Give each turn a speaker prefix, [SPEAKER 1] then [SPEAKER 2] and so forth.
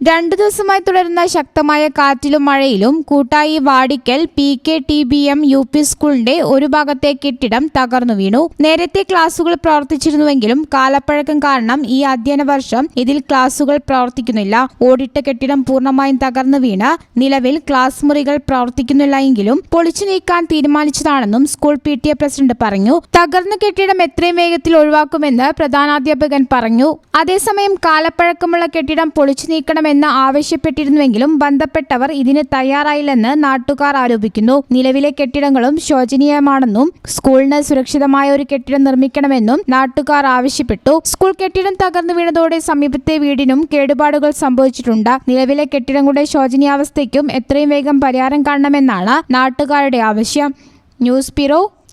[SPEAKER 1] രണ്ടു ദിവസമായി തുടരുന്ന ശക്തമായ കാറ്റിലും മഴയിലും കൂട്ടായി Vadikkal P K T B M U P സ്കൂളിന്റെ ഒരു ഭാഗത്തെ കെട്ടിടം തകർന്നു വീണു. നേരത്തെ ക്ലാസുകൾ പ്രവർത്തിച്ചിരുന്നുവെങ്കിലും കാലപ്പഴക്കം കാരണം ഈ അധ്യയന വർഷം ഇതിൽ ക്ലാസുകൾ പ്രവർത്തിക്കുന്നില്ല. ഓടിട്ട കെട്ടിടം പൂർണമായും തകർന്നു വീണ് നിലവിൽ ക്ലാസ് മുറികൾ പ്രവർത്തിക്കുന്നില്ല എങ്കിലും പൊളിച്ചു നീക്കാൻ തീരുമാനിച്ചതാണെന്നും school P T A president പറഞ്ഞു. തകർന്ന കെട്ടിടം എത്രയും വേഗത്തിൽ ഒഴിവാക്കുമെന്ന് പ്രധാനാധ്യാപകൻ പറഞ്ഞു. അതേസമയം കാലപ്പഴക്കമുള്ള കെട്ടിടം പൊളിച്ചു നീക്കണമെന്ന് ആവശ്യപ്പെട്ടിരുന്നുവെങ്കിലും ബന്ധപ്പെട്ടവർ ഇതിന് തയ്യാറായില്ലെന്ന് നാട്ടുകാർ ആരോപിക്കുന്നു. നിലവിലെ കെട്ടിടങ്ങളും ശോചനീയമാണെന്നും സ്കൂളിന് സുരക്ഷിതമായ ഒരു കെട്ടിടം നിർമ്മിക്കണമെന്നും നാട്ടുകാർ ആവശ്യപ്പെട്ടു. സ്കൂൾ കെട്ടിടം തകർന്നു വീണതോടെ സമീപത്തെ വീടിനും കേടുപാടുകൾ സംഭവിച്ചിട്ടുണ്ട്. നിലവിലെ കെട്ടിടങ്ങളുടെ ശോചനീയാവസ്ഥയ്ക്കും എത്രയും വേഗം പരിഹാരം കാണണമെന്നാണ് നാട്ടുകാരുടെ ആവശ്യം. News bureau